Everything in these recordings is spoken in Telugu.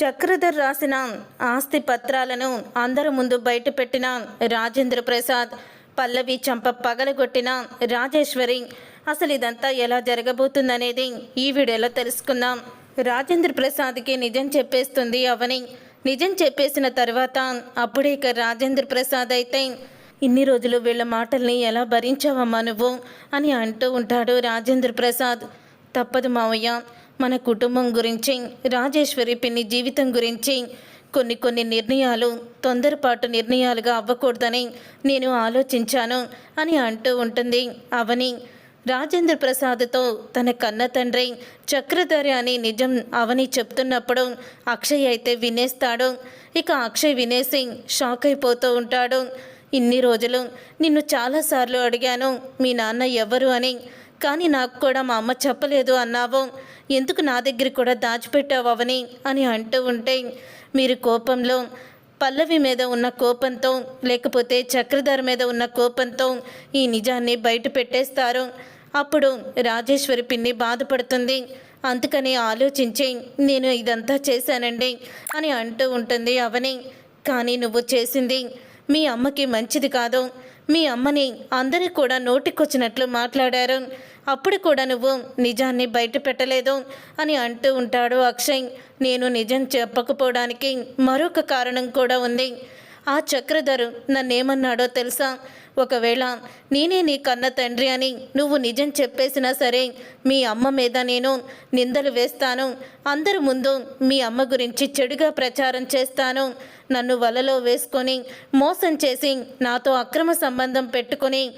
చక్రధర్ రాసిన ఆస్తి పత్రాలను అందరి ముందు బయటపెట్టిన రాజేంద్ర ప్రసాద్ పల్లవి చంప పగలగొట్టిన రాజేశ్వరి అసలు ఇదంతా ఎలా జరగబోతుందనేది ఈ వీడియోలో తెలుసుకుందాం. రాజేంద్ర ప్రసాద్కి నిజం చెప్పేస్తుంది అవని. నిజం చెప్పేసిన తర్వాత అప్పుడే ఇక రాజేంద్ర ప్రసాద్ అయితే ఇన్ని రోజులు వీళ్ళ మాటల్ని ఎలా భరించావమ్మా నువ్వు? అని అంటూ ఉంటాడు రాజేంద్ర ప్రసాద్. తప్పదు మావయ్య మన కుటుంబం గురించి రాజేశ్వరి పిన్ని జీవితం గురించి కొన్ని కొన్ని నిర్ణయాలు తొందరపాటు నిర్ణయాలుగా అవ్వకూడదని నేను ఆలోచించాను అని అంటూ ఉంటుంది అవని. రాజేంద్ర ప్రసాద్తో తన కన్న తండ్రి చక్రధరి అని నిజం అవని చెప్తున్నప్పుడు అక్షయ్ అయితే వినేస్తాడు. ఇక అక్షయ్ వినేసి షాక్ అయిపోతూ ఉంటాడు. ఇన్ని రోజులు నిన్ను చాలాసార్లు అడిగాను మీ నాన్న ఎవరు అని. కానీ నాకు కూడా మా అమ్మ చెప్పలేదు అన్నావు. ఎందుకు నా దగ్గర కూడా దాచిపెట్టావని అని అంటూ ఉంటే మీరు కోపంలో పల్లవి మీద ఉన్న కోపంతో లేకపోతే చక్రధర మీద ఉన్న కోపంతో ఈ నిజాన్ని బయట పెట్టేస్తారు. అప్పుడు రాజేశ్వరి పిన్ని బాధపడుతుంది. అందుకని ఆలోచించి నేను ఇదంతా చేశానండి అని అంటూ ఉంటుంది అవని. కానీ నువ్వు చేసింది మీ అమ్మకి మంచిది కాదు. మీ అమ్మని అందరూ కూడా నోటికొచ్చినట్లు మాట్లాడారు. అప్పుడు కూడా నువ్వు నిజాన్ని బయట పెట్టలేదు అని అంటూ ఉంటాడు అక్షయ్. నేను నిజం చెప్పకపోవడానికి మరొక కారణం కూడా ఉంది. ఆ చక్రధరు నన్నేమన్నాడో తెలుసా? ఒకవేళ నేనే నీ కన్న తండ్రి అని నువ్వు నిజం చెప్పేసినా సరే మీ అమ్మ మీద నేను నిందలు వేస్తాను. అందరి ముందు మీ అమ్మ గురించి చెడుగా ప్రచారం చేస్తాను. నన్ను వలలో వేసుకొని మోసం చేసి నాతో అక్రమ సంబంధం పెట్టుకొని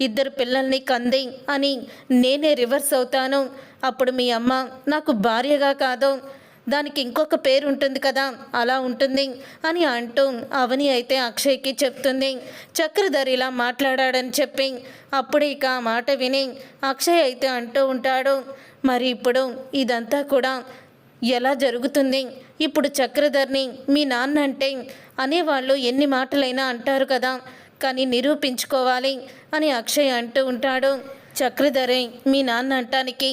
ఇద్దరు పిల్లల్ని కంది అని నేనే రివర్స్ అవుతాను. అప్పుడు మీ అమ్మ నాకు భార్యగా కాదు. దానికి ఇంకొక పేరు ఉంటుంది కదా అలా ఉంటుంది అని అంటూ అవని అయితే అక్షయ్కి చెప్తుంది. చక్రధర్ ఇలా మాట్లాడాడని చెప్పి అప్పుడు ఇక ఆ మాట విని అక్షయ్ అయితే అంటూ ఉంటాడు మరి ఇప్పుడు ఇదంతా కూడా ఎలా జరుగుతుంది? ఇప్పుడు చక్రధర్ని మీ నాన్న అంటే అనేవాళ్ళు ఎన్ని మాటలైనా అంటారు కదా కానీ నిరూపించుకోవాలి అని అక్షయ్ అంటూ ఉంటాడు. చక్రధరే మీ నాన్న అంటానికి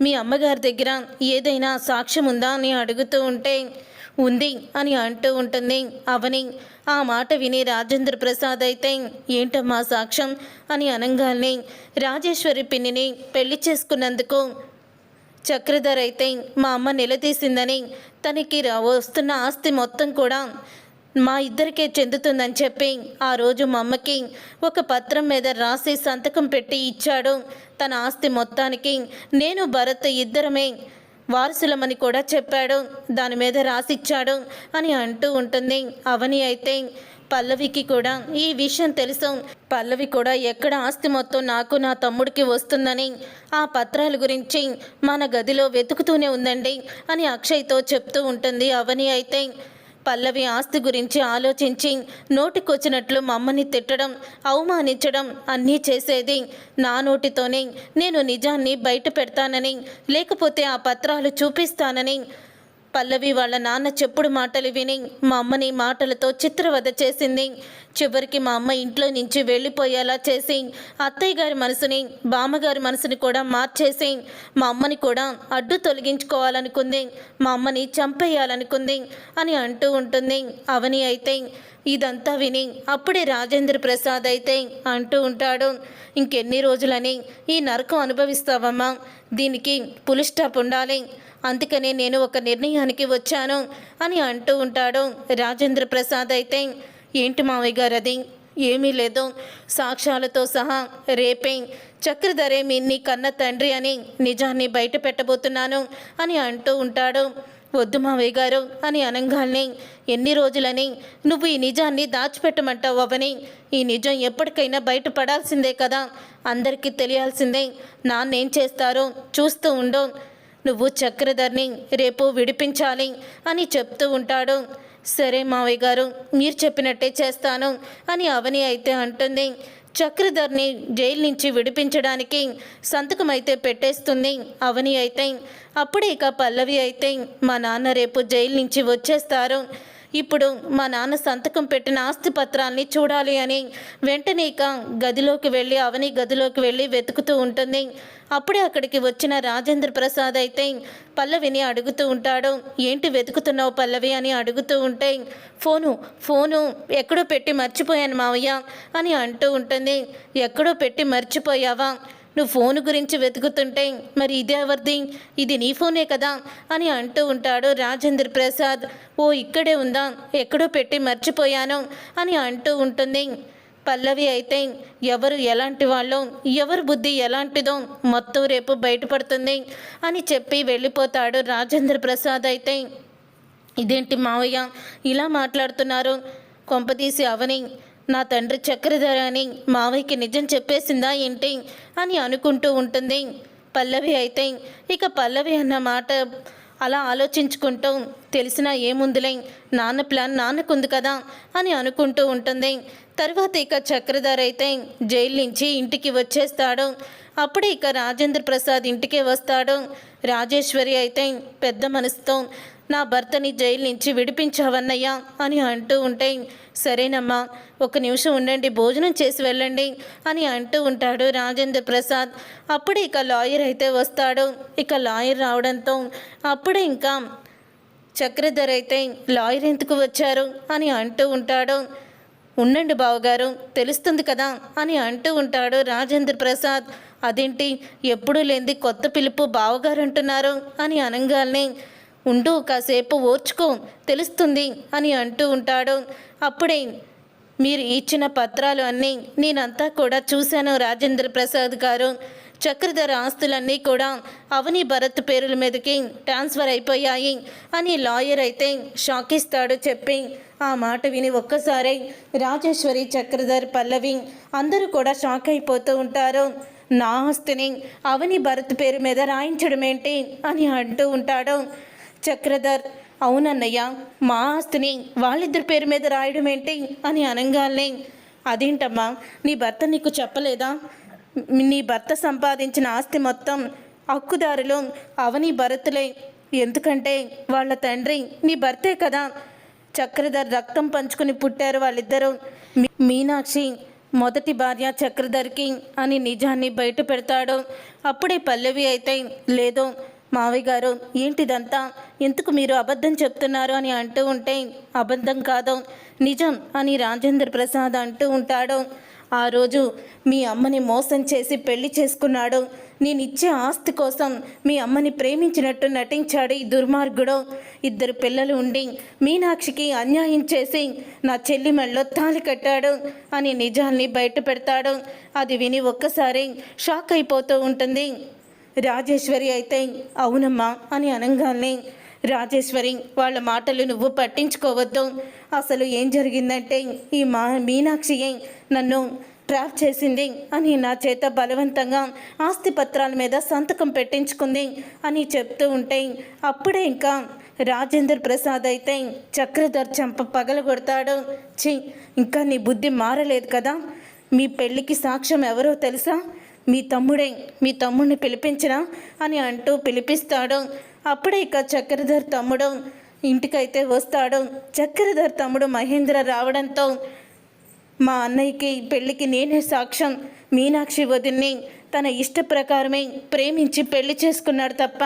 మీ అమ్మగారి దగ్గర ఏదైనా సాక్ష్యం ఉందా అని అడుగుతూ ఉంటే ఉంది అని అంటూ ఉంటుంది. అవని ఆ మాట విని రాజేంద్ర ప్రసాద్ అయితే ఏంటమ్మా సాక్ష్యం? అని అనగానే రాజేశ్వరి పిన్నిని పెళ్ళి చేసుకున్నందుకు చక్రధర్ అయితే మా అమ్మ నిలదీసిందని తనకి రా- వస్తున్న ఆస్తి మొత్తం కూడా మా ఇద్దరికే చెందుతుందని చెప్పి ఆ రోజు మా అమ్మకి ఒక పత్రం మీద రాసి సంతకం పెట్టి ఇచ్చాడు. తన ఆస్తి మొత్తానికి నేను భరత్ ఇద్దరమే వారసులమని కూడా చెప్పాడు. దాని మీద రాసిచ్చాడు అని అంటూ ఉంటుంది. అవని అయితే పల్లవికి కూడా ఈ విషయం తెలుసు. పల్లవి కూడా ఎక్కడ ఆస్తి మొత్తం నాకు నా తమ్ముడికి వస్తుందని ఆ పత్రాల గురించి మన గదిలో వెతుకుతూనే ఉందండి అని అక్షయ్తో చెప్తూ ఉంటుంది. అవని అయితే పల్లవి ఆస్తి గురించి ఆలోచించి నోటికొచ్చినట్లు మమ్మని తిట్టడం అవమానించడం అన్నీ చేసేది నా నోటితోనే. నేను నిజాన్ని బయట పెడతానని లేకపోతే ఆ పత్రాలు చూపిస్తానని పల్లవి వాళ్ళ నాన్న చెప్పుడు మాటలు విని మా అమ్మని మాటలతో చిత్రవద చేసింది. చివరికి మా అమ్మ ఇంట్లో నుంచి వెళ్ళిపోయేలా చేసి అత్తయ్య గారి మనసుని బామ్మగారి మనసుని కూడా మార్చేసి మా అమ్మని కూడా అడ్డు తొలగించుకోవాలనుకుంది. మా అమ్మని చంపేయాలనుకుంది అని అంటూ ఉంటుంది. అవని అయితే ఇదంతా విని అప్పుడే రాజేంద్ర ప్రసాద్ అయితే అంటూ ఉంటాడు. ఇంకెన్ని రోజులని ఈ నరకం అనుభవిస్తావమ్మా. దీనికి పులి స్టాప్ ఉండాలి. అందుకనే నేను ఒక నిర్ణయానికి వచ్చాను అని అంటూ ఉంటాడు రాజేంద్ర ప్రసాద్ అయితే. ఏంటి మావయ్య గారు అది? ఏమీ లేదు. సాక్ష్యాలతో సహా రేపే చక్రధరే మీ నీ కన్న తండ్రి అని నిజాన్ని బయట పెట్టబోతున్నాను అని అంటూ ఉంటాడు. వద్దు మావయ్య గారు అని అనంగాల్ని. ఎన్ని రోజులని నువ్వు ఈ నిజాన్ని దాచిపెట్టమంటావు అవని? ఈ నిజం ఎప్పటికైనా బయటపడాల్సిందే కదా. అందరికీ తెలియాల్సిందే. నాన్నేం చేస్తారో? చూస్తూ ఉండవు నువ్వు చక్రధర్ని రేపు విడిపించాలి అని చెప్తూ ఉంటాడు. సరే మావయ్య గారు మీరు చెప్పినట్టే చేస్తాను అని అవని అయితే అంటుంది. చక్రధర్ని జైలు నుంచి విడిపించడానికి సంతకం అయితే పెట్టేస్తుంది అవని అయితే. అప్పుడే ఇక పల్లవి అయితే మా నాన్న రేపు జైలు నుంచి వచ్చేస్తారు. ఇప్పుడు మా నాన్న సంతకం పెట్టిన ఆస్తి పత్రాల్ని చూడాలి అని వెంటనే ఇక గదిలోకి వెళ్ళి అవని గదిలోకి వెళ్ళి వెతుకుతూ ఉంటుంది. అప్పుడే అక్కడికి వచ్చిన రాజేంద్ర ప్రసాద్ అయితే పల్లవిని అడుగుతూ ఉంటాడు. ఏంటి వెతుకుతున్నావు పల్లవి? అని అడుగుతూ ఉంటే ఫోను ఫోను ఎక్కడో పెట్టి మర్చిపోయాను మావయ్య అని అంటూ ఉంటుంది. ఎక్కడో పెట్టి మర్చిపోయావా? నువ్వు ఫోన్ గురించి వెతుకుతుంటే మరి ఇది ఎవరిది? ఇది నీ ఫోనే కదా? అని అంటూ ఉంటాడు రాజేంద్ర ప్రసాద్. ఓ ఇక్కడే ఉందా? ఎక్కడో పెట్టి మర్చిపోయాను అని అంటూ ఉంటుంది. పల్లవి అయితే ఎవరు ఎలాంటి వాళ్ళో? ఎవరు బుద్ధి ఎలాంటిదో మొత్తం రేపు బయటపడుతుంది అని చెప్పి వెళ్ళిపోతాడు రాజేంద్ర ప్రసాద్ అయితే. ఇదేంటి మావయ్య? ఇలా మాట్లాడుతున్నారు? కొంపతీసి అవని? నా తండ్రి చక్రధర అని మావయ్యకి నిజం చెప్పేసిందా ఏంటి అని అనుకుంటూ ఉంటుంది. పల్లవి అయితే ఇక పల్లవి అన్న మాట అలా ఆలోచించుకుంటూ తెలిసినా ఏముందిలే నాన్న ప్లాన్ నాన్నకుంది కదా అని అనుకుంటూ ఉంటుంది. తర్వాత ఇక చక్రధర్ అయితే జైలు నుంచి ఇంటికి వచ్చేస్తాడు. అప్పుడే ఇక రాజేంద్ర ప్రసాద్ ఇంటికే వస్తాడు. రాజేశ్వరి అయితే పెద్ద మనసుతో నా భర్తని జైలు నుంచి విడిపించావన్నయ్యా అని అంటూ ఉంటే సరేనమ్మా ఒక నిమిషం ఉండండి భోజనం చేసి వెళ్ళండి అని అంటూ ఉంటాడు రాజేంద్ర ప్రసాద్. అప్పుడే ఇక లాయర్ అయితే వస్తాడు. ఇక లాయర్ రావడంతో అప్పుడే ఇంకా చక్రధర్ అయితే లాయర్ ఎందుకు వచ్చారు? అని అంటూ ఉంటాడు. ఉండండి బావగారు తెలుస్తుంది కదా అని అంటూ ఉంటాడు రాజేంద్ర ప్రసాద్. అదేంటి ఎప్పుడూ లేనిది కొత్త పిలుపు బావగారు అంటున్నారు అని అనగానే ఉండు కాసేపు ఓర్చుకో తెలుస్తుంది అని అంటూ ఉంటాడు. అప్పుడే మీరు ఇచ్చిన పత్రాలు అన్నీ నేనంతా కూడా చూశాను రాజేంద్ర ప్రసాద్ గారు. చక్రధర ఆస్తులన్నీ కూడా అవని భరత్ పేరుల మీదకి ట్రాన్స్ఫర్ అయిపోయాయి అని లాయర్ అయితే షాక్ ఇస్తాడు చెప్పి. ఆ మాట విని ఒక్కసారి రాజేశ్వరి చక్రధర్ పల్లవి అందరూ కూడా షాక్ అయిపోతూ ఉంటారు. నా ఆస్తిని అవని భరత్ పేరు మీద రాయించడం ఏంటి అని అంటూ ఉంటాడు. చక్రధర్ అవునన్నయ్య మా ఆస్తిని వాళ్ళిద్దరి పేరు మీద రాయడం ఏంటి? అని అనగానే అదేంటమ్మా నీ భర్త నీకు చెప్పలేదా? నీ భర్త సంపాదించిన ఆస్తి మొత్తం హక్కుదారులు అవని భరతులే. ఎందుకంటే వాళ్ళ తండ్రి నీ భర్తే కదా. చక్రధర్ రక్తం పంచుకుని పుట్టారు వాళ్ళిద్దరూ. మీనాక్షి మొదటి భార్య చక్రధర్కి అని నిజాన్ని బయట పెడతాడు అప్పుడే పల్లవి అయితే లేదు మావయ్య గారు ఏంటిదంతా? ఎందుకు మీరు అబద్ధం చెప్తున్నారు? అని అంటూ ఉంటే అబద్ధం కాదు. నిజం అని రాజేంద్ర ప్రసాద్ అంటూ ఉంటాడు. ఆ రోజు మీ అమ్మని మోసం చేసి పెళ్ళి చేసుకున్నాడు. నేను ఇచ్చే ఆస్తి కోసం మీ అమ్మని ప్రేమించినట్టు నటించాడు ఈ దుర్మార్గుడు. ఇద్దరు పిల్లలు ఉండి మీనాక్షికి అన్యాయం చేసి నా చెల్లి మెళ్ళలో తాళి కట్టాడు అని నిజాల్ని బయట పెడతాడు అది విని ఒక్కసారి షాక్ అయిపోతూ ఉంటుంది. రాజేశ్వరి అయితే అవునమ్మా అని అనగానే రాజేశ్వరి వాళ్ళ మాటలు నువ్వు పట్టించుకోవద్దు. అసలు ఏం జరిగిందంటే ఈ మా మీనాక్షియే నన్ను ట్రాప్ చేసింది అని నా చేత బలవంతంగా ఆస్తి పత్రాల మీద సంతకం పెట్టించుకుంది అని చెప్తూ ఉంటే అప్పుడే ఇంకా రాజేంద్ర ప్రసాద్ అయితే చక్రధర్ చంప పగలగొడతాడు. ఛీ ఇంకా నీ బుద్ధి మారలేదు కదా. మీ పెళ్ళికి సాక్ష్యం ఎవరో తెలుసా? మీ తమ్ముడే మీ తమ్ముడిని పిలిపించరా అని అంటూ పిలిపిస్తాడు. అప్పుడే ఇక చక్రధర్ తమ్ముడు ఇంటికైతే వస్తాడు. చక్రధర్ తమ్ముడు మహేంద్ర రావడంతో మా అన్నయ్యకి పెళ్ళికి నేనే సాక్ష్యం. మీనాక్షి వదిన్ని తన ఇష్ట ప్రకారమే ప్రేమించి పెళ్ళి చేసుకున్నాడు తప్ప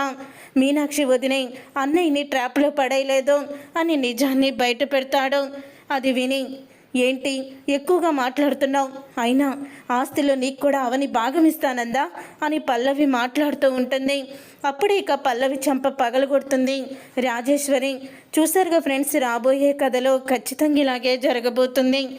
మీనాక్షి వదిని అన్నయ్యని ట్రాప్లో పడేయలేదు అని నిజాన్ని బయట పెడతాడు అది విని ఏంటి? ఎక్కువగా మాట్లాడుతున్నావు. అయినా ఆస్తిలో నీకు కూడా అవని భాగం ఇస్తానందా అని పల్లవి మాట్లాడుతూ ఉంటుంది. అప్పుడే ఇక పల్లవి చంప పగలగొడుతుంది. రాజేశ్వరి చూసారుగా ఫ్రెండ్స్ రాబోయే కథలో ఖచ్చితంగా ఇలాగే జరగబోతుంది.